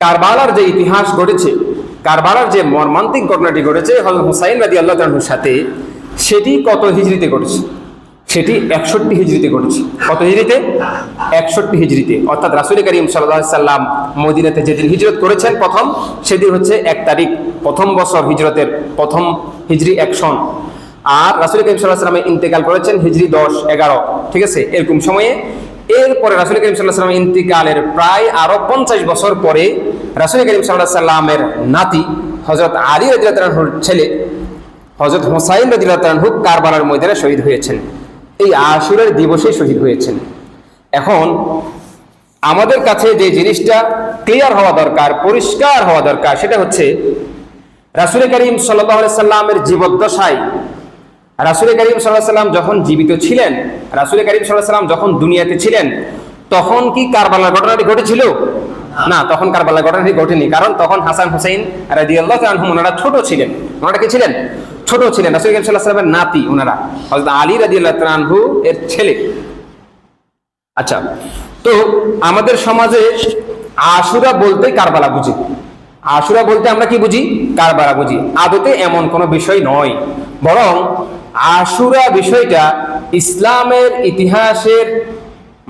কারবালার যে ইতিহাস ঘটেছে, কারবালার যে মর্মান্তিক ঘটনাটি ঘটেছে হজরত হুসাইন রাজি আল্লাহ তালুর সাথে, সেটি কত হিজড়িতে ঘটেছে? সেটি একষট্টি হিজড়িতে ঘটেছে। কত হিজড়িতে একষট্টি হিজড়িতে অর্থাৎ রাসুল করিম সাল্লাহ সাল্লাম মদিনাতে যেদিন হিজরত করেছেন প্রথম, সেদিন হচ্ছে এক তারিখ, প্রথম বছর হিজরতের প্রথম হিজড়ি একশন আর রাসুল করিম সাল্লাহ সাল্লামে ইন্তেকাল করেছেন হিজড়ি দশ, এগারো। ঠিক আছে? এরকম সময়ে এরপরে রাসুল করিম সাল্লাহ সাল্লাম ইন্তিকালের প্রায় আরও পঞ্চাশ বছর পরে রাসুল করিম সাল্লাহ সাল্লামের নাতি হজরত আলী রাজিউর ছেলে হজরত হোসাইন রাজিউল্লাহু কারবালার ময়দানে শহীদ হয়েছেন। এই আশুরের দিবসে শহীদ হয়েছেন। এখন আমাদের কাছে যে জিনিসটা ক্লিয়ার হওয়া দরকার, পরিষ্কার হওয়া দরকার, সেটা হচ্ছে রাসুল করিম সাল্লাহ সাল্লামের জীবদ্দশায় রাসুল করিম সাল্লাহ সাল্লাম যখন জীবিত ছিলেন রাসুল করিম সাল্লাহ সাল্লাম যখন দুনিয়াতে ছিলেন, তখন কি কারবালার ঘটনাটি ঘটেছিল? না, তখন কারবালার ঘটনাটি ঘটেনি। কারণ তখন হাসান হুসাইন রাজি আল্লাহ ওনারা ছোট ছিলেন। ওনারা কি ছিলেন? ছোট ছিলেন। রাসুল করিম সাল্লাহ সাল্লামের নাতি ওনারা। হজরত আলী রাজি আল্লাহ আনহু এর ছেলে। আচ্ছা তো আমাদের সমাজে আশুরা বলতে কারবালা বুঝি। আশুরা বলতে আমরা কি বুঝি? কারবালা বুঝি। আদতে এমন কোনো বিষয় নয়। বরং আশুরা বিষয়টা ইসলামের ইতিহাসের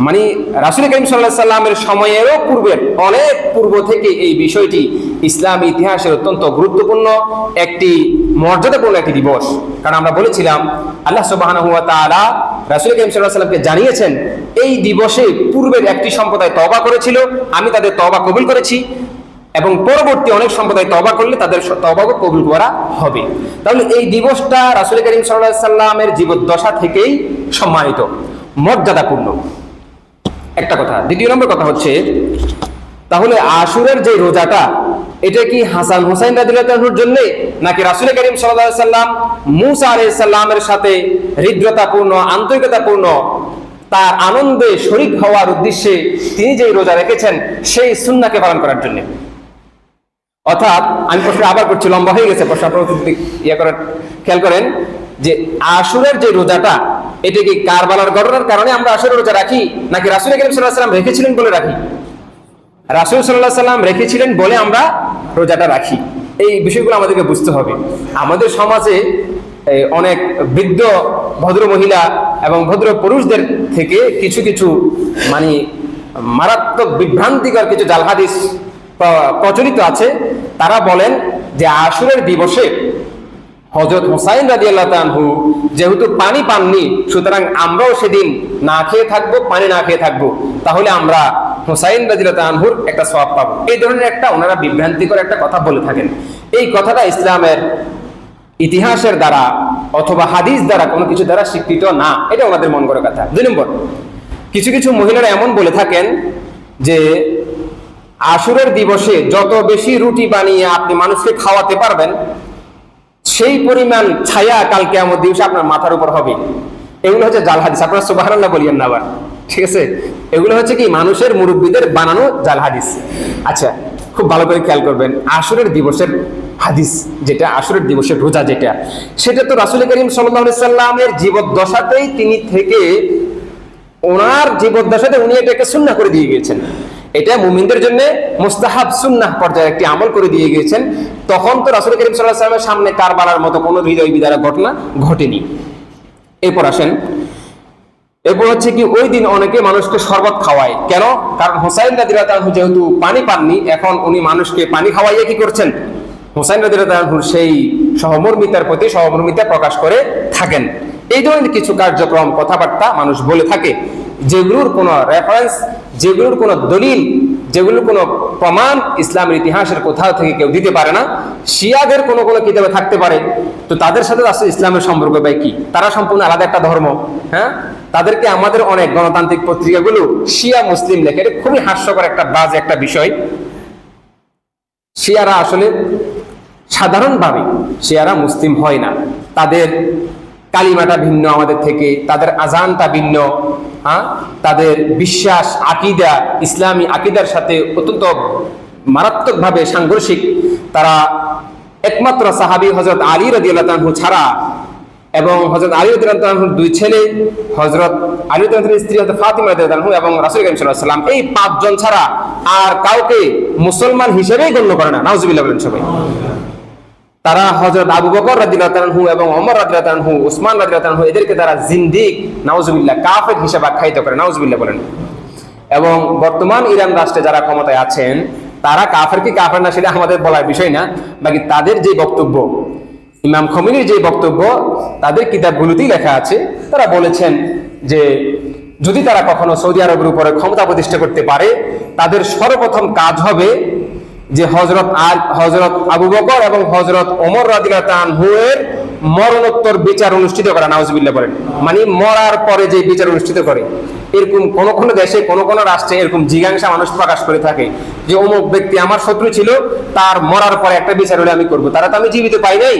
মানে রাসুল করিম সাল্লাহ সাল্লামের সময়েরও পূর্বের, অনেক পূর্ব থেকে এই বিষয়টি ইসলাম ইতিহাসের অত্যন্ত গুরুত্বপূর্ণ একটি মর্যাদাপূর্ণ একটি দিবস। কারণ আমরা বলেছিলাম, আল্লাহ সুবাহ রাসুল করিম সাল্লাহ সাল্লামকে জানিয়েছেন, এই দিবসে পূর্বের একটি সম্প্রদায় তবা করেছিল, আমি তাদের তবা কবুল করেছি। এবং পরবর্তী অনেক সম্প্রদায় তবা করলে তাদের তবাকে কবুল করা হবে। তাহলে এই দিবসটা রাসুল করিম সাল্লাহ সাল্লামের জীবদ্দশা থেকেই সম্মানিত, মর্যাদাপূর্ণ। একটা কথা, দ্বিতীয় নম্বর কথা হচ্ছে, তাহলে আশুরের যে রোজাটা, এটা কি হাসান হোসাইন রাজুর জন্য, নাকি রাসুল করিম সাল্লাহ সাল্লাম মুসা আলাই সাল্লামের সাথে হৃদ্রতাপূর্ণ, আন্তরিকতাপূর্ণ, তার আনন্দে শরিক হওয়ার উদ্দেশ্যে তিনি যে রোজা রেখেছেন, সেই সুন্নাকে পালন করার জন্য? অর্থাৎ আমি প্রশ্ন আবার করছি, লম্বা হয়ে গেছে প্রশ্ন, আপনারা ইয়ে করেন খেয়াল করেন যে আশুরের যে রোজাটা, এটা কি কারবালার ঘটনার কারণে আমরা আসরের রোজা রাখি, নাকি রাসুল করিম সাল্লাহ সাল্লাম রেখেছিলেন বলে রাখি? রাসুল সাল্লাহ সাল্লাম রেখেছিলেন বলে আমরা রোজাটা রাখি। এই বিষয়গুলো আমাদেরকে বুঝতে হবে। আমাদের সমাজে অনেক বৃদ্ধ ভদ্র মহিলা এবং ভদ্র পুরুষদের থেকে কিছু কিছু মানে মারাত্মক বিভ্রান্তিকর কিছু জাল হাদিস প্র- প্রচলিত আছে, তারা বলেন যে আশুরের দিবসে হজরত হোসাইন রাজি আল্লাহ যেহেতু পানি পাননি, সুতরাং আমরাও সেদিন না খেয়ে থাকব, পানি না খেয়ে থাকব। তাহলে আমরা হোসাইন রাজি আল্লাহ তানহুর একটা সব পাবো। এই ধরনের একটা ওনারা বিভ্রান্তিকর একটা কথা বলে থাকেন। এই কথাটা ইসলামের ইতিহাসের দ্বারা অথবা হাদিস দ্বারা কোনো কিছু দ্বারা স্বীকৃত না, এটা ওনাদের মন করে কথা। দুই নম্বর, কিছু কিছু মহিলারা এমন বলে থাকেন যে আশুরের দিবসে যত বেশি রুটি বানিয়ে আপনি মানুষকে খাওয়াতে পারবেন, সেই পরিমাণ ছায়া কালকে আমার দিবসে আপনার মাথার উপর হবে। এগুলো হচ্ছে জাল হাদিস। আপনারা সুবাহান্লাহ বলিয়েন না আবার। ঠিক আছে? এগুলো হচ্ছে কি মানুষের মুরব্বীদের বানানো জাল হাদিস। আচ্ছা খুব ভালো করে খেয়াল করবেন। আসরের দিবসের হাদিস যেটা, আসরের দিবসের রোজা যেটা, সেটা তো রাসুল করিম সাল্লামের জীবদ্দশাতেই তিনি থেকে ওনার জীবদ্দশাতে উনি এটাকে সুন্না করে দিয়ে গিয়েছেন। এটা মুমিনদের জন্য মুস্তাহাব সুন্নাহ পর্যায়ে একটি আমল করে দিয়ে গিয়েছেন। তখন তো রাসুল করিম সাল্লাহ সাল্লামের সামনে কারবালার মতো কোনো হৃদয় বিদারা ঘটনা ঘটেনি। এরপর আসেন। এরপর হচ্ছে কি, ওই দিন অনেকে মানুষকে শরবত খাওয়ায়। কেন? কারণ হোসাইন রাদিরাতাহু যেহেতু পানি পাননি, এখন উনি মানুষকে পানি খাওয়াইয়ে কি করছেন? হোসাইন রাদিরাতাহুর সেই সহমর্মিতার প্রতি সহমর্মিতা প্রকাশ করে থাকেন। এই ধরনের কিছু কার্যক্রম, কথাবার্তা মানুষ বলে থাকে, যেগুলোর কোনো রেফারেন্স যেগুলোর কোনো দলিল, যেগুলোর কোনো প্রমাণ ইসলামের ইতিহাসের কোথাও থেকে কেউ দিতে পারে না, শিয়াদের কোনো কোনো কিতাবে থাকতে পারে। তো তাদের সাথে আসলে ইসলামের সম্পর্ক বা কি? তারা সম্পূর্ণ আলাদা একটা ধর্ম হ্যাঁ? তাদেরকে আমাদের অনেক গণতান্ত্রিক পত্রিকাগুলো শিয়া মুসলিম লেখে। এটা খুবই হাস্যকর একটা বাজে একটা বিষয়। শিয়ারা আসলে সাধারণভাবে, শিয়ারা মুসলিম হয় না। তাদের কালিমাটা ভিন্ন আমাদের থেকে, তাদের আজানটা ভিন্ন হ্যাঁ? তাদের বিশ্বাস, আকিদা, ইসলামী আকিদার সাথে অত্যন্ত মারাত্মকভাবে সাংঘর্ষিক। তারা একমাত্র সাহাবি হজরত আলী রাজি আল্লাহ ছাড়া এবং হজরত আলী উদ্দানহুর দুই ছেলে হজরত আলী উদ্দানের স্ত্রী হজরত ফাতিমা এবং রাসুল সাল্লাম এই পাঁচজন ছাড়া আর কাউকে মুসলমান হিসেবেই গণ্য করে না। নাউজুবিল্লাহ বলেন সবাই। তারা হজরত আবু বকর রাদিল্লাহু এবং অমর রাদিল্লাহু উসমান রাদিল্লাহু এদেরকে তারা জিন্দিক, নাউজুবিল্লাহ, কাফের হিসেবে আখ্যায়িত করে। নাউজুবিল্লাহ বলেন। এবং বর্তমান ইরান রাষ্ট্রে যারা ক্ষমতায় আছেন, তারা কাফের কি কাফের না সেটা আমাদের বলার বিষয় না। বাকি তাদের যে বক্তব্য, ইমাম খমিনীর যে বক্তব্য, তাদের কিতাবগুলোতেই লেখা আছে। তারা বলেছেন যে, যদি তারা কখনো সৌদি আরবের উপরে ক্ষমতা প্রতিষ্ঠা করতে পারে, তাদের সর্বপ্রথম কাজ হবে যে হজরত আল হজরত আবু বকর এবং হজরত ওমর রাদিয়ার মরণোত্তর বিচার অনুষ্ঠিত করা, নাউজুবিল্লাহ বলেন। মানে মরার পরে যে বিচার অনুষ্ঠিত করে, এরকম কোন কোন দেশে, কোন কোন রাষ্ট্রে এরকম জিজ্ঞাসা মানুষ প্রকাশ করে থাকে যে অমুক ব্যক্তি আমার শত্রু ছিল, তার মরার পরে একটা বিচার হলে আমি করব। তারা তো আমি জীবিত পাই নাই।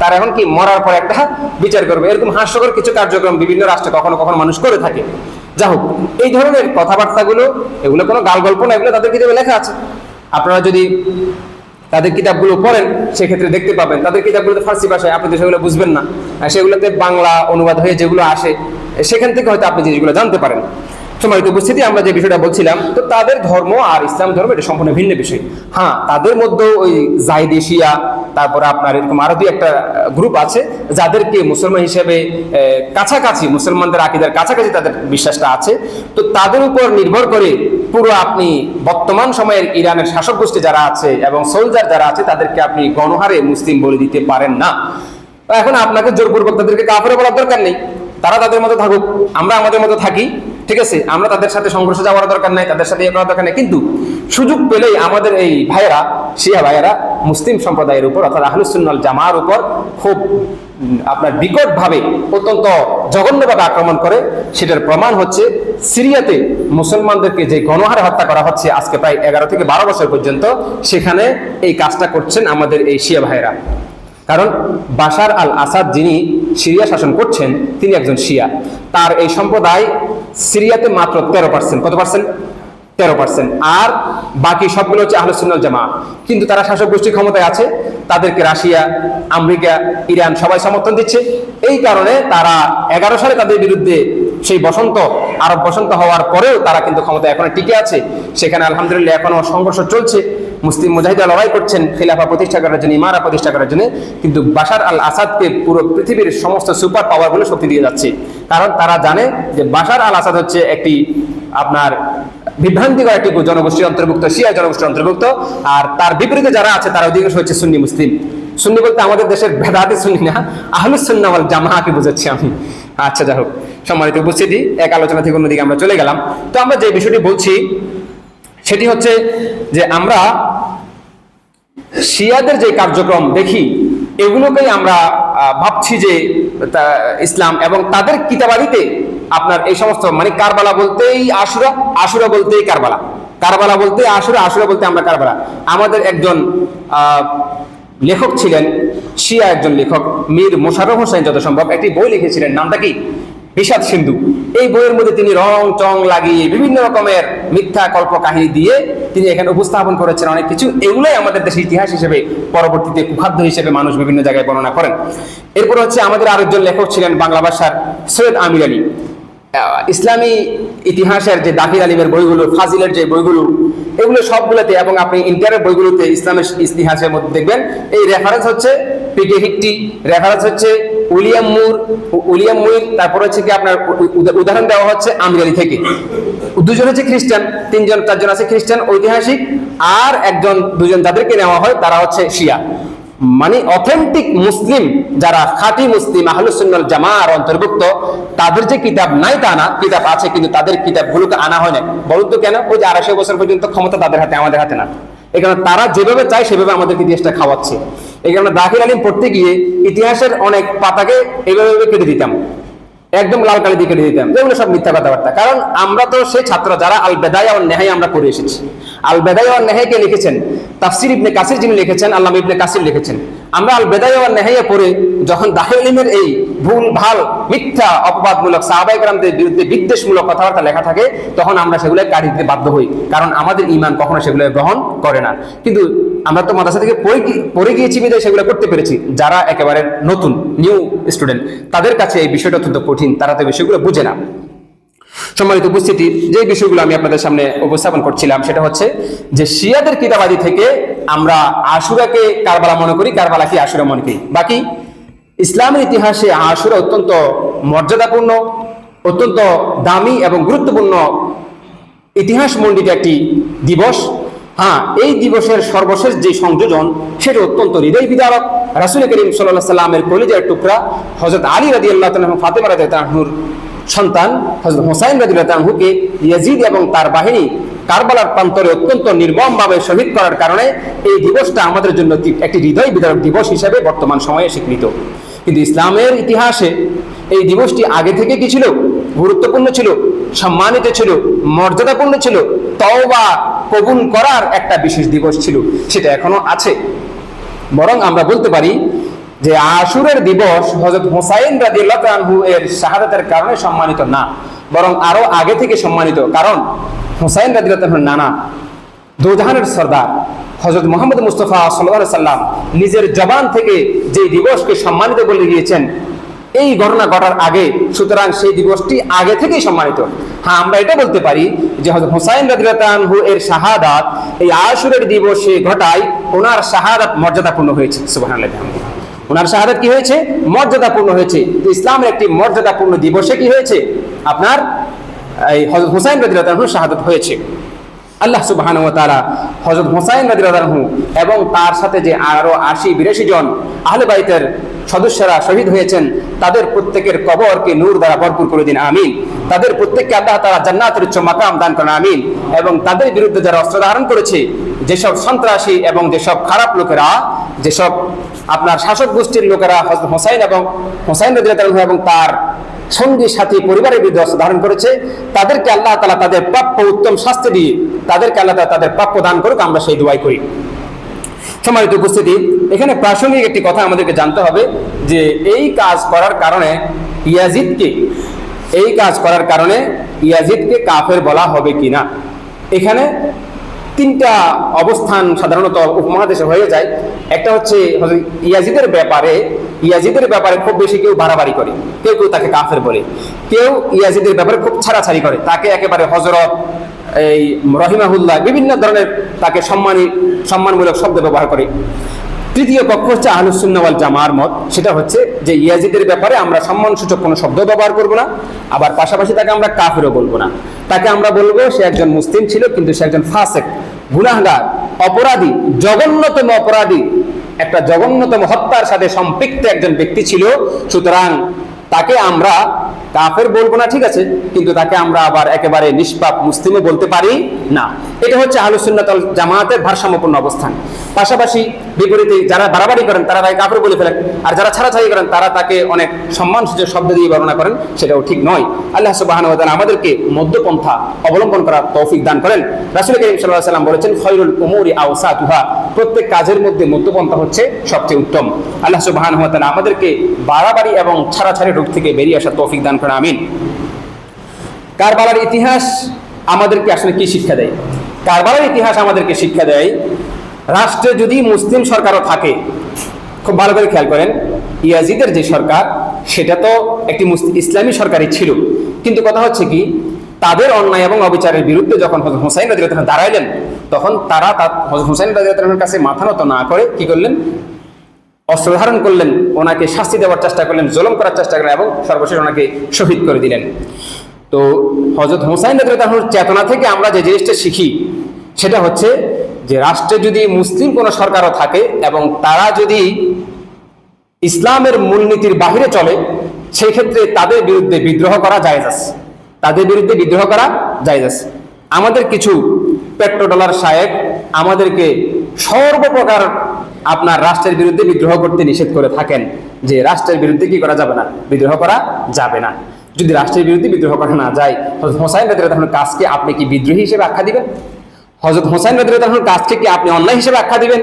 তার এখন কি মরার পরে একটা বিচার করবে? এরকম হাস্যকর কিছু কার্যক্রম বিভিন্ন রাষ্ট্রে কখনো কখনো মানুষ করে থাকে। যা হোক, এই ধরনের কথাবার্তাগুলো, এগুলো কোনো গাল গল্প না, এগুলো তাদের কিতাবে লেখা আছে। আপনারা যদি তাদের কিতাবগুলো পড়েন, সেক্ষেত্রে দেখতে পাবেন। তাদের কিতাবগুলোতে ফার্সি ভাষায়, আপনি সেগুলো বুঝবেন না। সেগুলোতে বাংলা অনুবাদ হয়ে যেগুলো আসে, সেখান থেকে হয়তো আপনি জিনিসগুলো জানতে পারেন। সম্মানিত উপস্থিতি, আমরা যে বিষয়টা বলছিলাম, তো তাদের ধর্ম আর ইসলাম ধর্ম, এটা সম্পূর্ণ ভিন্ন বিষয়। হ্যাঁ তাদের মধ্যে ওই জাইদেশিয়া তারপরে আপনার এরকম আরও দুই একটা গ্রুপ আছে, যাদেরকে মুসলমান হিসেবে কাছাকাছি, মুসলমানদের আকিদার কাছাকাছি তাদের বিশ্বাসটা আছে। তো তাদের উপর নির্ভর করে পুরো আপনি বর্তমান সময়ের ইরানের শাসক গোষ্ঠী যারা আছে এবং সোলজার যারা আছে, তাদেরকে আপনি গণহারে মুসলিম বলে দিতে পারেন না। এখন আপনাকে জোরপূর্বক তাদেরকে কাফের বলার দরকার নেই। তারা তাদের মতো থাকুক। আমরা আমাদের মতো থাকি। ঠিক আছে, আমরা তাদের সাথে সংঘর্ষ যাওয়ার দরকার নাই, তাদের সাথে ইয়ে করার দরকার নেই। কিন্তু সুযোগ পেলেই আমাদের এই ভাইয়েরা, শিয়া ভাইয়েরা, মুসলিম সম্প্রদায়ের উপর অর্থাৎ আহলুসুন্নাল জামার উপর খুব আপনার বিকটভাবে অত্যন্ত জঘন্যভাবে আক্রমণ করে। সেটার প্রমাণ হচ্ছে সিরিয়াতে মুসলমানদেরকে যে গণহারে হত্যা করা হচ্ছে আজকে প্রায় এগারো থেকে বারো বছর পর্যন্ত, সেখানে এই কাজটা করছেন আমাদের এই শিয়া ভাইয়েরা। কারণ বাশার আল আসাদ যিনি সিরিয়া শাসন করছেন, তিনি একজন শিয়া। তার এই সম্প্রদায় সিরিয়াতে মাত্র তেরো পার্সেন্ট কত পার্সেন্ট তেরো পার্সেন্ট আর বাকি সবগুলো হচ্ছে আহলুসুন্নাল জামা কিন্তু তারা শাসক গোষ্ঠীর ক্ষমতায় আছে, তাদেরকে রাশিয়া, আমেরিকা, ইরান সবাই সমর্থন দিচ্ছে। এই কারণে তারা এগারো সালে তাদের বিরুদ্ধে সেই বসন্ত, আরব বসন্ত হওয়ার পরেও তারা কিন্তু ক্ষমতা এখনও টিকে আছে। সেখানে আলহামদুলিল্লাহ এখনও সংঘর্ষ চলছে। মুসলিম মুজাহিদা লড়াই করছেন খিলাফা প্রতিষ্ঠা করার জন্য, ইমারা প্রতিষ্ঠা করার জন্য, কিন্তু বাশার আল আসাদকে পুরো পৃথিবীর সমস্ত সুপার পাওয়ারগুলো শক্তি দিয়ে যাচ্ছে। কারণ তারা জানে যে বাশার আল আসাদ হচ্ছে একটি আপনার বিভ্রান্তিকর একটি জনগোষ্ঠীর অন্তর্ভুক্ত, শিয়া জনগোষ্ঠীর অন্তর্ভুক্ত, আর তার বিপরীতে যারা আছে, তারা অধিকাংশ হচ্ছে সুন্নি মুসলিম। সুন্নি বলতে আমাদের দেশের ভেদাতে সুন্নি না, আহলুস সুন্নাহ ওয়াল বুঝাচ্ছি আমি। আচ্ছা যাই হোক, সম্মানিত উপস্থিতি, এক আলোচনা থেকে অন্যদিকে আমরা চলে গেলাম। তো আমরা যে বিষয়টি বলছি সেটি হচ্ছে যে আমরা শিয়াদের যে কার্যক্রম দেখি, এগুলোকেই আমরা ভাবছি যে ইসলাম এবং তাদের কিতাবাদিতে আপনার এই সমস্ত মানে কারবালা বলতেই আশুরা আশুরা বলতেই কারবালা। কারবালা বলতে আশুরা আশুরা বলতে আমরা কারবালা। আমাদের একজন লেখক ছিলেন, শিয়া একজন লেখক, মীর মোশাররফ হোসেন, যত সম্ভব। একটি বই লিখেছিলেন, নামটা কি? বিষাদ সিন্ধু। এই বইয়ের মধ্যে তিনি রং চং লাগিয়ে বিভিন্ন রকমের মিথ্যা কল্প কাহিনী দিয়ে তিনি এখানে উপস্থাপন করেছেন অনেক কিছু। এগুলোই আমাদের দেশের ইতিহাস হিসেবে পরবর্তীতে কুখাদ্য হিসেবে মানুষ বিভিন্ন জায়গায় বর্ণনা করেন। এরপর হচ্ছে আমাদের আরেকজন লেখক ছিলেন বাংলা ভাষার সৈয়দ আমির আলী। ইসলামী ইতিহাসের যে দাখিল আলিমের বইগুলো, ফাজিলের যে বইগুলো, এগুলো সবগুলোতে এবং আপনি ইন্টারের বইগুলোতে ইসলামের ইতিহাসের মধ্যে দেখবেন। এই রেফারেন্স হচ্ছে পিকে হিকটি রেফারেন্স হচ্ছে উলিয়াম মুর উলিয়াম মুর তারপর হচ্ছে কি আপনার উদাহরণ দেওয়া হচ্ছে আলী থেকে। দুজন হচ্ছে খ্রিস্টান, তিনজন, চারজন আছে খ্রিস্টান, ঐতিহাসিক, আর একজন, দুজন যাদেরকে নেওয়া হয় তারা হচ্ছে শিয়া। মানে অথেন্টিক মুসলিম যারা খাঁটি মুসলিম আহলুসুন্নাল জামার অন্তর্ভুক্ত, তাদের যে কিতাব নাই তা না, কিতাব আছে, কিন্তু তাদের কিতাবগুলোকে আনা হয় না বলুন তো কেন? ওই যে আড়াইশো বছর পর্যন্ত ক্ষমতা তাদের হাতে, আমাদের হাতে না। এই কারণে তারা যেভাবে চায় সেভাবে আমাদেরকে ইতিহাসটা খাওয়াচ্ছে। এই কারণে দাখিল আলিম পড়তে গিয়ে ইতিহাসের অনেক পাতাকে এইভাবে কেটে দিতাম। একদম লাল কালি দিয়ে কেটে দিতাম। এগুলো সব মিথ্যা কথাবার্তা। কারণ আমরা তো সেই ছাত্র যারা আল বেদায় আর নেহাই আমরা পড়ে এসেছি। আল বেদায় আর নেহাইকে লিখেছেন। তাফসির ইবনে কাসির যিনি লিখেছেন আল্লাহ ইবনে কাসির লিখেছেন। আমরা আল বেদায় ওয়ান নেহাইয়া পড়ে, যখন দাহিলিমের এই ভুল, ভালো, মিথ্যা অপবাদমূলক সাহাবাইকরামদের বিরুদ্ধে বিদ্বেষমূলক কথাবার্তা লেখা থাকে, তখন আমরা সেগুলো কাটি দিতে বাধ্য হই। কারণ আমাদের ইমান কখনো সেগুলো গ্রহণ করে না। কিন্তু আমরা তো মাদ্রাসা থেকে পড়ে গিয়েছি বিদায়, সেগুলো করতে পেরেছি। যারা একেবারে নতুন নিউ স্টুডেন্ট তাদের কাছে এই বিষয়টা অত্যন্ত কঠিন, তারা তো বিষয়গুলো বুঝে না। সম্মানিত উপস্থিতি, যে বিষয়গুলো আমি আপনাদের সামনে উপস্থাপন করছিলাম সেটা হচ্ছে যে শিয়াদের কিতাবাদি থেকে আমরা আশুরাকে কারবালা মনে করি কারবালাকে আশুরা মনে করি? বাকি, ইসলামের ইতিহাসে আশুরা অত্যন্ত মর্যাদাপূর্ণ, অত্যন্ত দামি এবং গুরুত্বপূর্ণ ইতিহাস মণ্ডিত একটি দিবস। হ্যাঁ এই দিবসের সর্বশেষ যে সংযোজন, সেটা অত্যন্ত হৃদয় বিদারক। রাসুল করিম সাল্লাহ সাল্লামের কলিজার টুকরা হজরত আলী রাজি আল্লাহ ফাতেমা রাজি তাহুর সন্তান হজরত হোসাইন রাজি তাহুকে ইয়াজিদ এবং তার বাহিনী কারবালার প্রান্তরে অত্যন্ত নির্মমভাবে শহীদ করার কারণে এই দিবসটা আমাদের জন্য একটি- একটি হৃদয় বিদারক দিবস হিসেবে বর্তমান সময়ে স্বীকৃত। কিন্তু ইসলামের ইতিহাসে এই দিবসটি আগে থেকে কি ছিল? গুরুত্বপূর্ণ ছিল, সম্মানিত ছিল, মর্যাদাপূর্ণ ছিল তও বা কবুল করার একটা বিশেষ দিবস ছিল, সেটা এখনও আছে। বরং আমরা বলতে পারি যে আশুরের দিবস হজরত হোসাইন আনহু এর শাহাদাতের কারণে সম্মানিত না, বরং আরও আগে থেকে সম্মানিত। কারণ হোসাইন আনহুর নানা দোজাহানের সর্দার হজরত মোহাম্মদ মুস্তফা সাল্লাহ সাল্লাম নিজের জবান থেকে যে দিবসকে সম্মানিত বলে গিয়েছেন এই ঘটনা ঘটার আগে, সুতরাং সেই দিবসটি আগে থেকেই সম্মানিত। হ্যাঁ আমরা এটা বলতে পারি যে হজরত হুসাইন রাদিয়াল্লাহু এর শাহাদাত এই আশুরের দিবসে ঘটায় ওনার শাহাদাত মর্যাদাপূর্ণ হয়েছে। বিহামদিহি। ওনার শাহাদাত কি হয়েছে? মর্যাদাপূর্ণ হয়েছে। তো ইসলামের একটি মর্যাদাপূর্ণ দিবসে কি হয়েছে? আপনার এই হজরত হুসাইন রাদিয়াল্লাহু শাহাদাত হয়েছে। আল্লাহ সুবহান ও তারা হজরত হোসাইন রাদিয়াল্লাহু এবং তার সাথে যে আরও আশি, বিরাশি জন আহলে বাইতের সদস্যরা শহীদ হয়েছেন, তাদের প্রত্যেকের কবরকে নূর দ্বারা ভরপুর করে দিন, আমিন। তাদের প্রত্যেককে আল্লাহ তারা জান্নাতের উচ্চ মাকাম দান করেন, আমিন। এবং তাদের বিরুদ্ধে যারা অস্ত্র ধারণ করেছে যেসব সন্ত্রাসী এবং যেসব খারাপ লোকেরা, যেসব আপনার শাসক গোষ্ঠীর লোকেরা হোসাইন এবং হোসাইন এবং তার সঙ্গী, সাথী, পরিবারের বিরুদ্ধে অস্ত্র ধারণ করেছে, তাদেরকে আল্লাহ তালা তাদের প্রাপ্য উত্তম শাস্তি দিয়ে তাদেরকে আল্লাহ তাআলা তাদের প্রাপ্য দান করুক, আমরা সেই দোয়াই করি। সম্মানিত উপস্থিতি, এখানে প্রাসঙ্গিক একটি কথা আমাদেরকে জানতে হবে যে এই কাজ করার কারণে ইয়াজিদকে, এই কাজ করার কারণে ইয়াজিদকে কাফের বলা হবে কিনা। এখানে তিনটা অবস্থান সাধারণত উপমহাদেশে হয়ে যায়। একটা হচ্ছে ইয়াজিদের ব্যাপারে। ইয়াজিদের ব্যাপারে খুব বেশি কেউ বাড়াবাড়ি করে। কেউ কেউ তাকে কাফের বলে। কেউ ইয়াজিদের ব্যাপারে খুব ছাড়াছাড়ি করে। তাকে একেবারে হজরত এই রহিমাহুল্লাহ বিভিন্ন ধরনের তাকে সম্মানী, সম্মানমূলক শব্দ ব্যবহার করে। তৃতীয় পক্ষ হচ্ছে আহলুসুন্নাওয়াল জামার মত। সেটা হচ্ছে যে ইয়াজিদের ব্যাপারে আমরা সম্মানসূচক কোনো শব্দ ব্যবহার করব না, আবার পাশাপাশি তাকে আমরা কাফেরও বলব না। তাকে আমরা বলব সে একজন মুসলিম ছিল, কিন্তু সে একজন ফাসেক, গুনাহগার, অপরাধী, জঘন্যতম অপরাধী, একটা জঘন্যতম হত্যার সাথে সম্পৃক্ত একজন ব্যক্তি ছিল। সুতরাং তাকে আমরা কাফের বলব না, ঠিক আছে, কিন্তু তাকে আমরা আবার একেবারে নিষ্পাপ মুসলিমও বলতে পারি না। এটা হচ্ছে আলোচনাতল জামায়াতের ভারসাম্যপূর্ণ অবস্থান। পাশাপাশি বিপরীতে যারা বাড়াবাড়ি করেন, তারা তাকে কাফের বলে ফেলেন, আর যারা ছাড়াছাড়ি করেন, তারা তাকে অনেক সম্মানসূচক শব্দ দিয়ে বর্ণনা করেন, সেটাও ঠিক নয়। আল্লাহ সুবাহান আমাদেরকে মধ্যপন্থা অবলম্বন করার তৌফিক দান করেন। রাসুল করিম সাল্লাহ সাল্লাম বলেছেন, খৈরুল উমুরি আওসা তুহা প্রত্যেক কাজের মধ্যে মধ্যপন্থা হচ্ছে সবচেয়ে উত্তম। আল্লাহ সুবাহান আমাদেরকে বাড়াবাড়ি এবং ছাড়াছাড়ি রূপ থেকে বেরিয়ে আসার তৌফিক দান করেন আমিন। কারবালার ইতিহাস আমাদেরকে আসলে কি শিক্ষা দেয়? কারবালার ইতিহাস আমাদেরকে শিক্ষা দেয়, রাষ্ট্রে যদি মুসলিম সরকারও থাকে, খুব ভালো করে খেয়াল করেন, ইয়াজিদের যে সরকার, সেটা তো একটি ইসলামী সরকারই ছিল। কিন্তু কথা হচ্ছে কি, তাদের অন্যায় এবং অবিচারের বিরুদ্ধে যখন হজরত হোসাইন রাজিয়াল দাঁড়াইলেন, তখন তারা তার- হজরত হোসাইন রাজিয়ালের কাছে মাথা নত না করে কি করলেন? অস্ত্র ধারণ করলেন, ওনাকে শাস্তি দেওয়ার চেষ্টা করলেন, জলম করার চেষ্টা করলেন এবং সর্বশেষ ওনাকে শহীদ করে দিলেন। তো হজরত হোসাইন রাজিয়াল চেতনা থেকে আমরা যে জিনিসটা শিখি, সেটা হচ্ছে যে রাষ্ট্রে যদি মুসলিম কোনো সরকারও থাকে এবং তারা যদি ইসলামের মূলনীতির বাহিরে চলে সেই ক্ষেত্রে তাদের বিরুদ্ধে বিদ্রোহ করা জায়েজ আছে। তাদের বিরুদ্ধে বিদ্রোহ করা জায়েজ আছে। আমাদের কিছু পেট্রো ডলার সাহেব আমাদেরকে সর্বপ্রকার আপনার রাষ্ট্রের বিরুদ্ধে বিদ্রোহ করতে নিষেধ করে থাকেন যে রাষ্ট্রের বিরুদ্ধে কি করা যাবে না? বিদ্রোহ করা যাবে না। যদি রাষ্ট্রের বিরুদ্ধে বিদ্রোহ করা না যায় হজরত হোসাইন রাদিয়াল্লাহু তাআলার কাজকে আপনি কি বিদ্রোহী হিসেবে আখ্যা দিবেন? হজরত হোসাইন রাদিউল্লাহর কাজকে কি আপনি অন্যায় হিসেবে আখ্যা দিবেন?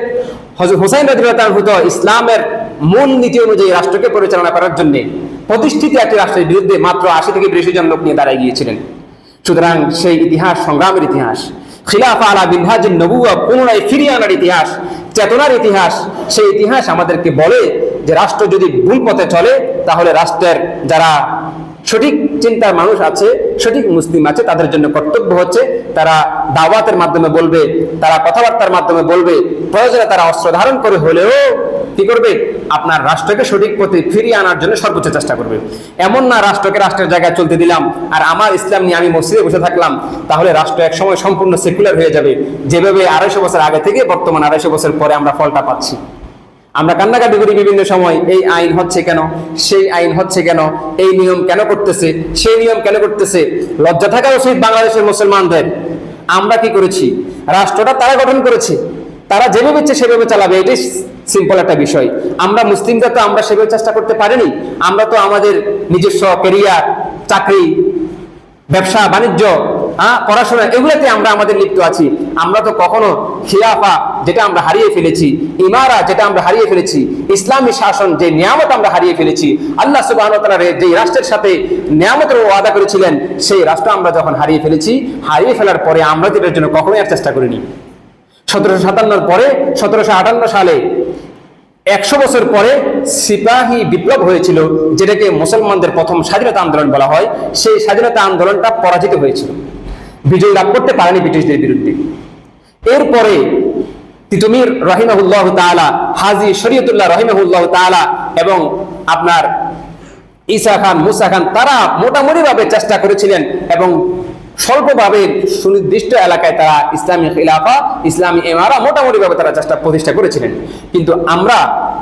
হজরত হোসাইন রাদিউল্লাহ তো ইসলামের মূল নীতি অনুযায়ী রাষ্ট্রকে পরিচালনা করার জন্য প্রতিষ্ঠিত একটি রাষ্ট্রের বিরুদ্ধে মাত্র আশি থেকে বেশি জন লোক নিয়ে দাঁড়ায় গিয়েছিলেন। সুতরাং সেই ইতিহাস সংগ্রামের ইতিহাস, খিলাফা আলা বিনহাজুন নবুয়া পুনরায় ফিরিয়ে আনার ইতিহাস চেতনার ইতিহাস, সেই ইতিহাস আমাদেরকে বলে যে রাষ্ট্র যদি ভুল পথে চলে, তাহলে রাষ্ট্রের যারা সঠিক চিন্তার মানুষ আছে, সঠিক মুসলিম আছে, তাদের জন্য কর্তব্য হচ্ছে তারা দাওয়াতের মাধ্যমে বলবে, তারা কথাবার্তার মাধ্যমে বলবে, প্রয়োজনে তারা অস্ত্র ধারণ করে হলেও কি করবে? আপনার রাষ্ট্রকে সঠিক পথে ফিরিয়ে আনার জন্য সর্বোচ্চ চেষ্টা করবে। এমন না রাষ্ট্রকে রাষ্ট্রের জায়গায় চলতে দিলাম, আর আমার ইসলাম নিয়ে আমি মসজিদে বসে থাকলাম, তাহলে রাষ্ট্র এক সময় সম্পূর্ণ সেকুলার হয়ে যাবে। যেভাবে আড়াইশো বছর আগে থেকে বর্তমান আড়াইশো বছর পরে আমরা ফলটা পাচ্ছি। আমরা কান্নাকাটি করি বিভিন্ন সময়, এই আইন হচ্ছে কেন, সেই আইন হচ্ছে কেন, এই নিয়ম কেন করতেছে, সেই নিয়ম কেন করতেছে, লজ্জা থাকা উচিত বাংলাদেশের মুসলমানদের। আমরা কি করেছি? রাষ্ট্রটা তারা গঠন করেছে, তারা যেভাবে ইচ্ছে সেভাবে চালাবে, এটাই সিম্পল একটা বিষয়। আমরা মুসলিমরা তো আমরা সেভাবে চেষ্টা করতে পারিনি, আমরা তো আমাদের নিজস্ব কেরিয়ার চাকরি, ব্যবসা, বাণিজ্য হ্যাঁ পড়াশোনা, এগুলোতে আমরা আমাদের লিপ্ত আছি। আমরা তো কখনো খিলাফা যেটা আমরা হারিয়ে ফেলেছি, ইমারা যেটা আমরা হারিয়ে ফেলেছি, ইসলামী শাসন যে নিয়ামত আমরা হারিয়ে ফেলেছি, আল্লাহ সুবাহ যে রাষ্ট্রের সাথে নিয়ামতের ওয়াদা করেছিলেন, সেই রাষ্ট্র আমরা যখন হারিয়ে ফেলেছি, হারিয়ে ফেলার পরে আমরা তো এটার জন্য কখনোই আর চেষ্টা করিনি। সতেরোশো সাতান্নর পরে, সতেরোশো আটান্ন সালে একশো বছর পরে সিপাহী বিপ্লব হয়েছিল, যেটাকে মুসলমানদের প্রথম স্বাধীনতা আন্দোলন বলা হয়। সেই স্বাধীনতা আন্দোলনটা পরাজিত হয়েছিল। বিজয় লাভ করতে পারেনি ব্রিটিশদের বিরুদ্ধে। এরপরে তিতুমির রহিমাহুল্লাহ তাআলা, হাজি শরীয়তুল্লাহ রহিমাহুল্লাহ তাআলা এবং আপনার ঈসা খান, মুসা খান, তারা মোটামুটি ভাবে চেষ্টা করেছিলেন এবং স্বল্পভাবে সুনির্দিষ্ট এলাকায় তারা ইসলামী খিলাফা, ইসলামী এমারা মোটামুটি ভাবে তারা চেষ্টা প্রতিষ্ঠা করেছিলেন। কিন্তু আমরা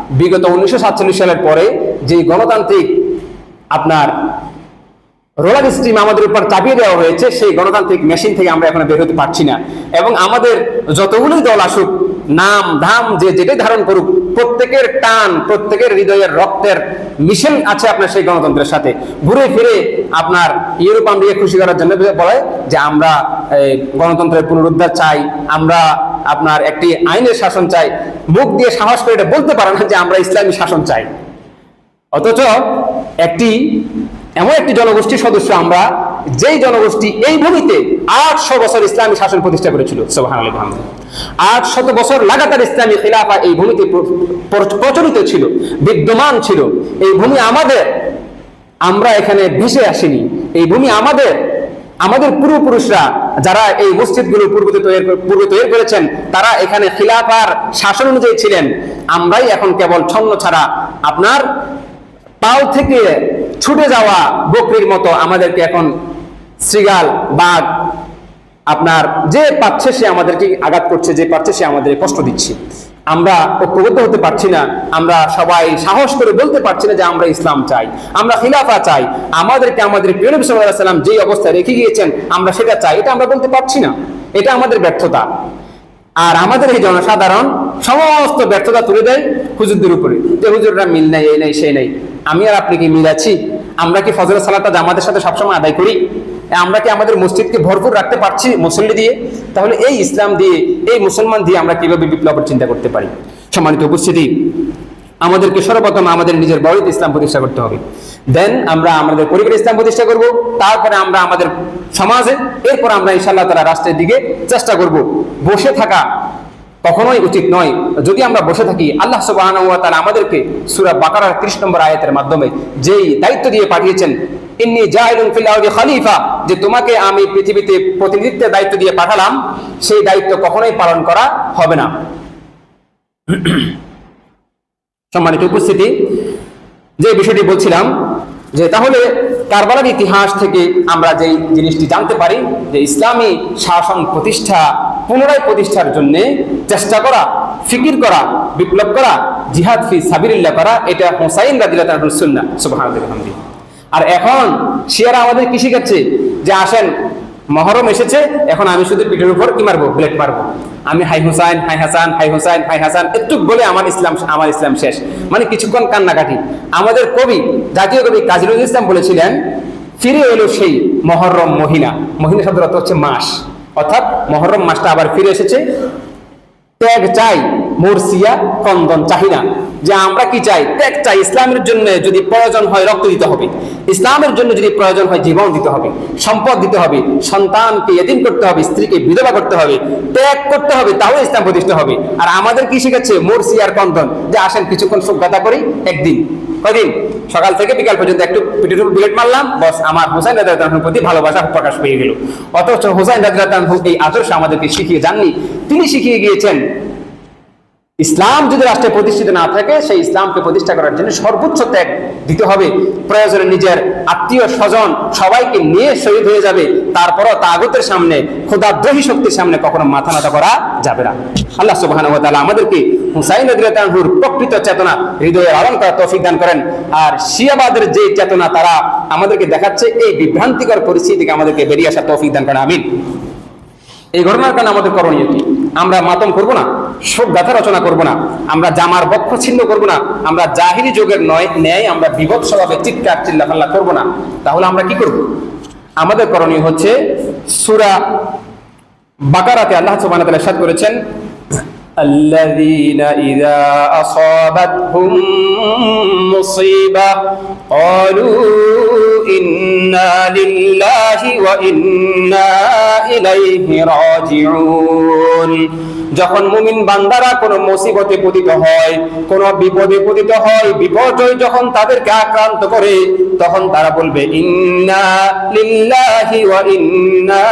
বিগত উনিশশো সাতচল্লিশ সালের পরে যে গণতান্ত্রিক আপনার রোলার স্ট্রিম আমাদের উপর চাপিয়ে দেওয়া হয়েছে, সেই গণতান্ত্রিক মেশিন থেকে আমরা এখন বের হতে পারছি না। এবং আমাদের যতগুলোই দল আসুক, নাম, ধাম, যে যেটাই ধারণ করুক, প্রত্যেকের টান, প্রত্যেকের হৃদয়ের রক্তের মিশন আছে আপনার সেই গণতন্ত্রের সাথে। ঘুরে ফিরে আপনার ইউরোপ আমেরিকা খুশি করার জন্য বলে যে আমরা গণতন্ত্রের পুনরুদ্ধার চাই, আমরা আপনার একটি আইনের শাসন চাই। মুখ দিয়ে সাহস করে এটা বলতে পারে না যে আমরা ইসলামী শাসন চাই। অথচ একটি এমন একটি জনগোষ্ঠীর সদস্য আমরা, যেই জনগোষ্ঠী এই ভূমিতে আটশো বছর ইসলামী শাসন প্রতিষ্ঠা করেছিল। সোহান আলী ভাহমদ আট শত বছর লাগাতার ইসলামী খিলাফা এই ভূমিতে প্র- প্র- প্রচলিত ছিল, বিদ্যমান ছিল। এই ভূমি আমাদের, আমরা এখানে ভেসে আসিনি। এই ভূমি আমাদের আমাদের পূর্বপুরুষরা যারা এই মসজিদগুলো পূর্বতে তৈরি পূর্বে তৈরি করেছেন, তারা এখানে খিলাফার শাসন অনুযায়ী ছিলেন। আমরাই এখন কেবল ছন্ন ছাড়া আপনার পাও থেকে ছুটে যাওয়া বকরির মতো আমাদেরকে এখন শ্রীগাল বাঘ, আপনার যে পাচ্ছে সে আমাদেরকে আঘাত করছে, যে পাচ্ছে সে আমাদের কষ্ট দিচ্ছে। আমরা ঐক্যবদ্ধ হতে পারছি না, আমরা সবাই সাহস করে বলতে পারছি না যে আমরা ইসলাম চাই, আমরা খিলাফা চাই। আমাদেরকে আমাদের প্রিয় নবী সাল্লাম যেই অবস্থায় রেখে গিয়েছেন, আমরা সেটা চাই, এটা আমরা বলতে পারছি না। এটা আমাদের ব্যর্থতা। আর আমাদের এই জনসাধারণ সমস্ত ব্যর্থতা তুলে দেয় হুজুরদের উপরে। যে হুজুররা মিল নাই, এই নাই, সেই নাই। আমি আর আপনি কি মিল আছি? আমরা কি ফজরের সালাতা জামাতের সাথে সবসময় আদায় করি? আমরা কি আমাদের মসজিদকে ভরপুর রাখতে পারছি মুসল্লি দিয়ে? তাহলে এই ইসলাম দিয়ে, এই মুসলমান দিয়ে আমরা কীভাবে বিপ্লবের চিন্তা করতে পারি? সম্মানিত উপস্থিতি আমাদেরকে সর্বপ্রথম আমাদের নিজের বাড়িতে ইসলাম প্রতিষ্ঠা করতে হবে। দেন আমরা আমাদের পরিবারে ইসলাম প্রতিষ্ঠা করব, তারপরে আমরা আমাদের সমাজে, এরপর আমরা ইনশাল্লাহ তারা রাষ্ট্রের দিকে চেষ্টা করব। বসে থাকা কখনোই উচিত নয়। যদি আমরা বসে থাকি, আল্লাহ তাআলা আমাদেরকে সূরা বাকারার 30 নম্বর আয়াতের মাধ্যমে যেই দায়িত্ব দিয়ে পাঠিয়েছেন, ইন্নী খলিফা যে তোমাকে আমি পৃথিবীতে প্রতিনিধিত্বের দায়িত্ব দিয়ে পাঠালাম, সেই দায়িত্ব কখনোই পালন করা হবে না। সম্মানিত উপস্থিতি, যে বিষয়টি বলছিলাম, যে তাহলে কারবালার ইতিহাস থেকে আমরা যেই জিনিসটি জানতে পারি, যে ইসলামী শাসন প্রতিষ্ঠা, পুনরায় প্রতিষ্ঠার জন্য চেষ্টা করা, ফিকির করা, বিপ্লব করা, জিহাদ ফি সাবিরিল্লাহ করা, এটা হোসাইন রাদিল্লাহ সুন্না আর এখন শিয়ারা আমাদের কি শিখাচ্ছে? যে আসেন, মহরম এসেছে, এখন আমি শুধু পিঠের উপর কি মারবো? ব্লেড মারবো। আমি হাই হুসাইন, হাই হাসান, হাই হুসাইন, হাই হাসান, একটু বলে আমার ইসলাম আমার ইসলাম শেষ। মানে কিছুক্ষণ কান্নাকাটি। আমাদের কবি, জাতীয় কবি কাজী নজরুল ইসলাম বলেছিলেন, ফিরে এলো সেই মহরম মহিনা। মহিনা শব্দ অর্থ হচ্ছে মাস। অর্থাৎ মহরম মাসটা আবার ফিরে এসেছে। ত্যাগ চাই মোরসিয়া কন্দন চাহি না যে আমরা কি চাই? ত্যাগ চাই ইসলামের জন্য যদি প্রয়োজন হয় রক্ত দিতে হবে। ইসলামের জন্য যদি প্রয়োজন হয় জীবন দিতে হবে। সম্পদ দিতে হবে। সন্তানকে এদিন করতে হবে। স্ত্রীকে বিধবা করতে হবে। ত্যাগ করতে হবে তাহলে ইসলাম প্রতিষ্ঠা হবে। আর আমাদের কি শিখেছে মোরসিয়ার কন্দন। যে আসেন, কিছুক্ষণ সুখ্যাতা করি, একদিন। কদিন সকাল থেকে বিকাল পর্যন্ত একটু পিটুটু বিলেট মারলাম। বস, আমার হোসাইন রাজার প্রতি ভালোবাসা প্রকাশ পেয়ে গেল। অথচ হোসাইন রাজার এই আদর্শ আমাদেরকে শিখিয়ে যাননি। তিনি শিখিয়ে গিয়েছেন ইসলাম যদি রাষ্ট্রে প্রতিষ্ঠিত না থাকে, সেই ইসলামকে প্রতিষ্ঠা করার জন্য সর্বোচ্চ ত্যাগ দিতে হবে। প্রয়োজনে নিজের আত্মীয় স্বজন সবাইকে নিয়ে শহীদ হয়ে যাবে। তারপরও তাগতের সামনে ক্ষুদাদ্রোহী শক্তির সামনে কখনো মাথা নত করা যাবে না। আল্লাহ ওয়া আমাদেরকে হুসাইন রাদিয়াল্লাহুর প্রকৃত চেতনা হৃদয়ে লালন করার তৌফিক দান করেন। আর শিয়াবাদের যে চেতনা, তারা আমাদেরকে দেখাচ্ছে, এই বিভ্রান্তিকর পরিস্থিতি থেকে আমাদেরকে বেরিয়ে আসার তৌফিক দান করেন। আমিন। এই ঘটনার কারণে আমাদের করণীয় কি? আমরা মাতম করব না, শোক গাথা রচনা করব না, আমরা জামার বক্ষ ছিন্ন করব না, আমরা জাহিরি যোগের নয়, ন্যায়, আমরা বিভৎসভাবে চিৎকার চিল্লাফাল্লা করব না। তাহলে আমরা কি করব? আমাদের করণীয় হচ্ছে সুরা বাকারাতে আল্লাহ সুবাহ সাদ করেছেন الذين إذا أصابتهم مصيبة قالوا إنا لله وإنا إليه راجعون যখন মুমিন বান্দারা কোনো মুসিবতে পতিত হয় কোন বিপদে পতিত হয় বিপর্যয় যখন তাদেরকে আক্রান্ত করে তখন তারা বলবে ইন্না লিল্লাহি ওয়া ইন্না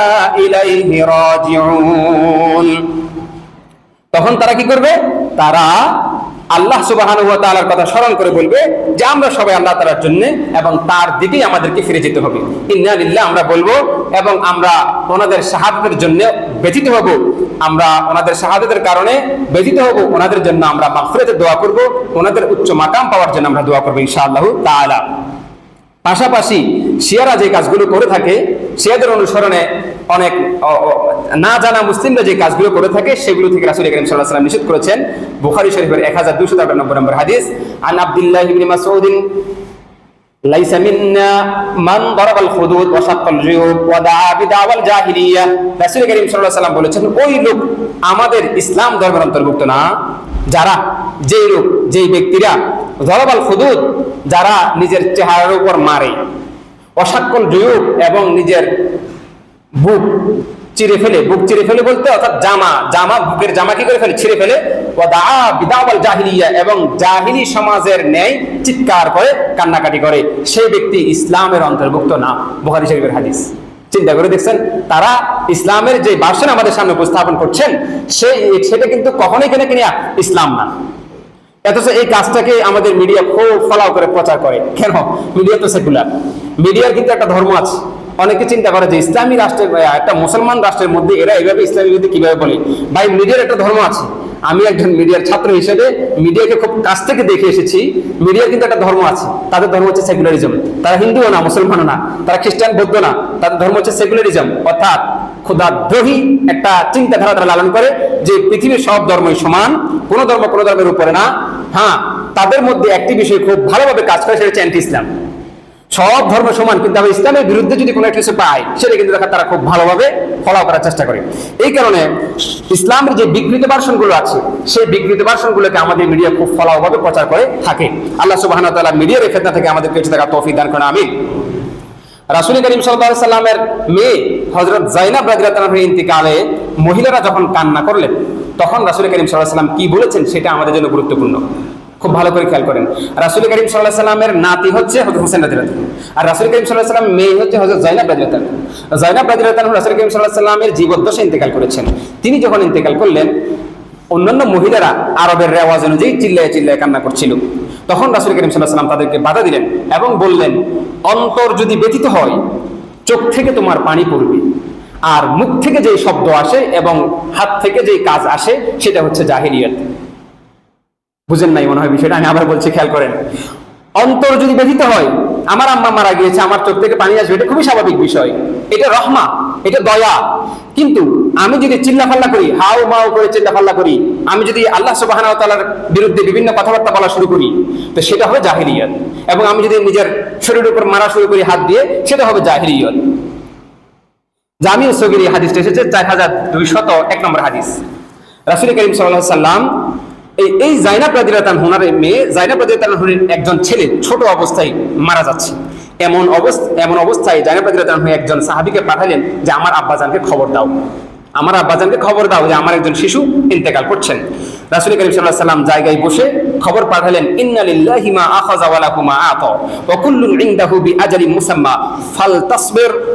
ইলাইহি রাজিউন তখন তারা কি করবে? তারা আল্লাহ সুবাহান তাআলার কথা স্মরণ করে বলবে যে আমরা সবাই আল্লাহ তাআলার জন্য এবং তার দিকেই আমাদেরকে ফিরে যেতে হবে। ইন্না লিল্লাহ, আমরা বলব এবং আমরা ওনাদের শাহাদাতের জন্য ব্যথিত হব। আমরা ওনাদের শাহাদাতের কারণে ব্যথিত হব। ওনাদের জন্য আমরা মাগফিরাতের দোয়া করব। ওনাদের উচ্চ মাকাম পাওয়ার জন্য আমরা দোয়া করব ইনশাআল্লাহ তাআলা। পাশাপাশি শিয়ারা যে কাজগুলো করে থাকে শিয়াদের অনুসরণে অনেক অ- অ- না জানা মুসলিমরা যে কাজগুলো করে থাকে সেগুলো থেকে রাসূল করিম সাল্লাল্লাহু আলাইহি ওয়াসাল্লাম নিষেধ করেছেন বুখারী শরীফের 1293 নম্বর হাদিস আন আব্দুল্লাহ ইবনে মাসউদ ليس منا من ضرب الخدود وشق الجيوب ودعا بدعوى الجاهليه রাসূল করিম সাল্লাল্লাহু আলাইহি ওয়াসাল্লাম বলেছেন ওই লোক আমাদের ইসলাম ধর্মের অন্তর্ভুক্ত না যারা যেই লোক, যেই ব্যক্তিরা ধরবাল খুদুদ, যারা নিজের চেহারার উপর মারে অসাক্কল জুয়ুব এবং নিজের বুক চিরে ফেলে, বুক চিরে ফেলে বলতে অর্থাৎ জামা জামা, বুকের জামা কি করে ফেলে? ছিঁড়ে ফেলে। জাহিলিয়া এবং জাহিলি সমাজের ন্যায় চিৎকার করে, কান্নাকাটি করে। সেই ব্যক্তি ইসলামের অন্তর্ভুক্ত না। বুখারী শরীফের হাদিস। চিন্তা করে দেখছেন, তারা ইসলামের যে ভার্সন আমাদের সামনে উপস্থাপন করছেন সেই সেটা কিন্তু কখনোই কেনে কিনা ইসলাম না। এই কাজটাকে আমাদের মিডিয়া খুব ফলাও করে প্রচার করে। কেন? মিডিয়া তো সেকুলার। মিডিয়ার কিন্তু একটা ধর্ম আছে। অনেকে চিন্তা করে যে ইসলামী রাষ্ট্রের, একটা মুসলমান রাষ্ট্রের মধ্যে এরা এইভাবে ইসলামী বিরোধী কীভাবে বলে? ভাই, মিডিয়ার একটা ধর্ম আছে। আমি একজন মিডিয়ার ছাত্র হিসেবে মিডিয়াকে খুব কাছ থেকে দেখে এসেছি। মিডিয়ার কিন্তু একটা ধর্ম আছে। তাদের ধর্ম হচ্ছে সেকুলারিজম। তারা হিন্দুও না, মুসলমানও না। তারা খ্রিস্টান, বৌদ্ধ না। তাদের ধর্ম হচ্ছে সেকুলারিজম। অর্থাৎ ক্ষুদাদ্রোহী একটা চিন্তাধারা তারা লালন করে যে পৃথিবীর সব ধর্মই সমান, কোনো ধর্ম কোনো ধর্মের উপরে না। হ্যাঁ তাদের মধ্যে একটি বিষয় খুব ভালোভাবে কাজ করে, সেটা হচ্ছে অ্যান্টি ইসলাম সব ধর্ম সমান, কিন্তু আবার ইসলামের বিরুদ্ধে যদি কোনো একটা কিছু পায় সেটা কিন্তু দেখা তারা খুব ভালোভাবে ফলো করার চেষ্টা করে। এই কারণে ইসলামের যে বিকৃত ভার্সনগুলো আছে, সেই বিকৃত ভার্সনগুলোকে আমাদের মিডিয়া খুব ফলাওভাবে প্রচার করে থাকে। আল্লাহ সুবাহ তাআলা মিডিয়ার এই ফেতনা থেকে আমাদের বেঁচে থাকার তৌফিক দান করেন, আমিন। রাসুল করিম সাল্লামের মেয়ে হজরত জাইনাব রাজিয়াতের ইন্তিকালে মহিলারা যখন কান্না করলেন, তখন রাসুল করিম সাল্লাহ সাল্লাম কি বলেছেন, সেটা আমাদের জন্য গুরুত্বপূর্ণ। খুব ভালো করে খেয়াল করেন। রাসুল করিম সাল্লাহ সাল্লামের নাতি হচ্ছে হজরত হোসেন রাজিরাত আর রাসুল করিম সাল্লাহ সাল্লাম মেয়ে হচ্ছে হজরত জাইনাব রাজিরাত জাইনাব রাজিরাত রাসুল করিম সাল্লাহ সাল্লামের জীবদ্দশা ইন্তেকাল করেছেন। তিনি যখন ইন্তেকাল করলেন, অন্যান্য মহিলারা আরবের রেওয়াজ অনুযায়ী চিল্লায় চিল্লায় কান্না করছিল। তখন রাসুল করিম সাল্লাহ সাল্লাম তাদেরকে বাধা দিলেন এবং বললেন, অন্তর যদি ব্যথিত হয়, চোখ থেকে তোমার পানি পড়বে। আর মুখ থেকে যেই শব্দ আসে এবং হাত থেকে যেই কাজ আসে, সেটা হচ্ছে জাহিরিয়ত বুঝেন নাই মনে হয় বিষয়টা, আমি আবার বলছি, খেয়াল করেন। অন্তর যদি ব্যথিত হয়, আমার আম্মা মারা গিয়েছে, আমার চোখ থেকে পানি আসবে, এটা খুবই স্বাভাবিক বিষয়। এটা রহমা, এটা দয়া। কিন্তু আমি যদি চিল্লাফাল্লা করি হাউ মাউ করে চিল্লাফাল্লা করি, আমি যদি আল্লাহ সুবাহ বিরুদ্ধে বিভিন্ন কথাবার্তা বলা শুরু করি, তো সেটা হবে জাহিরিয়ত এবং আমি যদি নিজের শরীরের উপর মারা শুরু করি হাত দিয়ে, সেটা হবে জাহিরিয়ত জামিউ সগির হাদিসটা এসেছে চার হাজার দুইশত এক নম্বর হাদিস। রাসুল করিম সাল্লাম এই এই জাইনাব রাদিরাতান হুনার মেয়ে জাইনা প্রাদিরাতান হুনের একজন ছেলে ছোট অবস্থায় মারা যাচ্ছে। এমন অবস্থা, এমন অবস্থায় জাইনাব প্রাদিরাতান হুন একজন সাহাবিকে পাঠালেন যে, আমার আব্বাজানকে খবর দাও। আমার আব্বাজানকে খবর দাও যে, আমার একজন শিশু ইন্তেকাল করছেন। রাসুল করিম সাল্লাহ সাল্লাম জায়গায় বসে খবর পাঠালেন ইন্না লিল্লাহি মা আখাযা ওয়া লাহু মা আতা। ওয়া কুল্লুন ইনদাহু বিআজালিন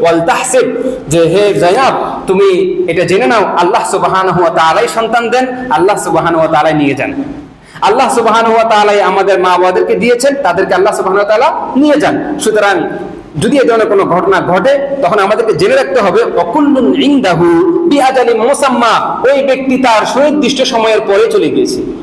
ওয়াল তাহসিব। যে হে জাইনাব তুমি এটা জেনে নাও, আল্লাহ সুবহানাহু ওয়া তাআলাই সন্তান দেন, আল্লাহ সুবহানাহু ওয়া তাআলাই নিয়ে যান। আল্লাহ সুবহানাহু ওয়া তাআলাই আমাদের মা বাবাদেরকে দিয়েছেন, তাদেরকে আল্লাহ তাআলা নিয়ে যান। সুতরাং যদি এ ধরনের কোনো ঘটনা ঘটে, তখন আমাদেরকে জেনে রাখতে হবে, অকুল্লুন ইনদাহু বিআজালিন মোসাম্মা। ওই ব্যক্তি তার সুনির্দিষ্ট সময়ের পরে চলে গিয়েছে।